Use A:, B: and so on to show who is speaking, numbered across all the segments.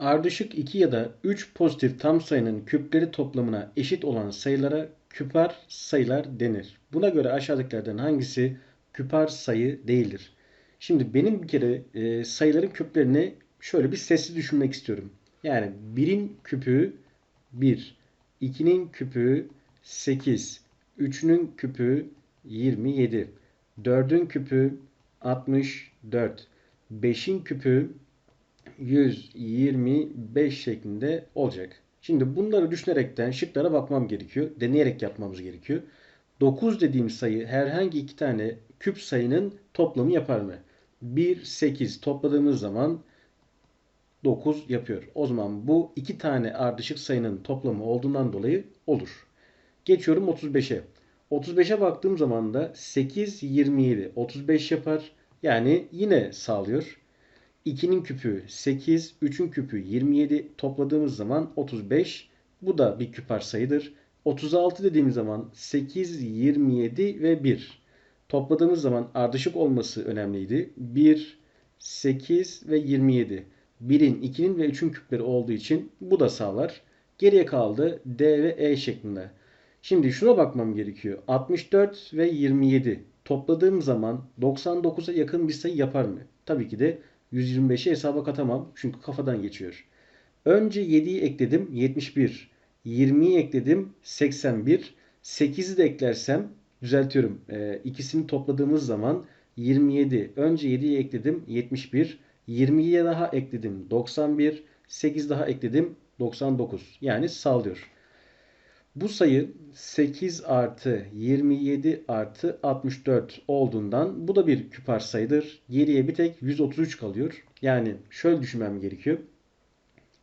A: Ardışık 2 ya da 3 pozitif tam sayının küpleri toplamına eşit olan sayılara küpar sayılar denir. Buna göre aşağıdakilerden hangisi küpar sayı değildir? Şimdi benim bir kere e, sayıların küplerini şöyle bir sesli düşünmek istiyorum. Yani 1'in küpü 1, 2'nin küpü 8, 3'ünün küpü 27, 4'ün küpü 64, 5'in küpü 125 şeklinde olacak. Şimdi bunları düşünerekten şıklara bakmam gerekiyor. Deneyerek yapmamız gerekiyor. 9 dediğim sayı herhangi iki tane küp sayının toplamı yapar mı? 1, 8 topladığımız zaman 9 yapıyor. O zaman bu iki tane ardışık sayının toplamı olduğundan dolayı olur. Geçiyorum 35'e. 35'e baktığım zaman da 8, 27, 35 yapar. Yani yine sağlıyor. 2'nin küpü 8, 3'ün küpü 27 topladığımız zaman 35. Bu da bir küpar sayıdır. 36 dediğimiz zaman 8, 27 ve 1. Topladığımız zaman ardışık olması önemliydi. 1, 8 ve 27. 1'in, 2'nin ve 3'ün küpleri olduğu için bu da sağlar. Geriye kaldı D ve E şeklinde. Şimdi şuna bakmam gerekiyor. 64 ve 27 topladığım zaman 99'a yakın bir sayı yapar mı? Tabii ki de 125'i hesaba katamam. Çünkü kafadan geçiyor. Önce 7'yi ekledim 71. 20'yi ekledim 81. 8'i de eklersem düzeltiyorum. E, ikisini topladığımız zaman 27. Önce 7'yi ekledim 71. 20'ye daha ekledim 91. 8 daha ekledim 99. Yani sağlıyor. Bu sayı 8 artı 27 artı 64 olduğundan bu da bir küpar sayıdır. Geriye bir tek 133 kalıyor. Yani şöyle düşünmem gerekiyor.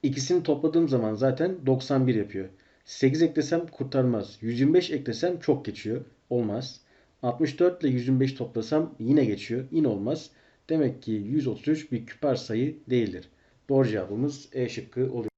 A: İkisini topladığım zaman zaten 91 yapıyor. 8 eklesem kurtarmaz. 125 eklesem çok geçiyor. Olmaz. 64 ile 125 toplasam yine geçiyor. Yine olmaz. Demek ki 133 bir küpar sayı değildir. Doğru cevabımız E şıkkı oluyor.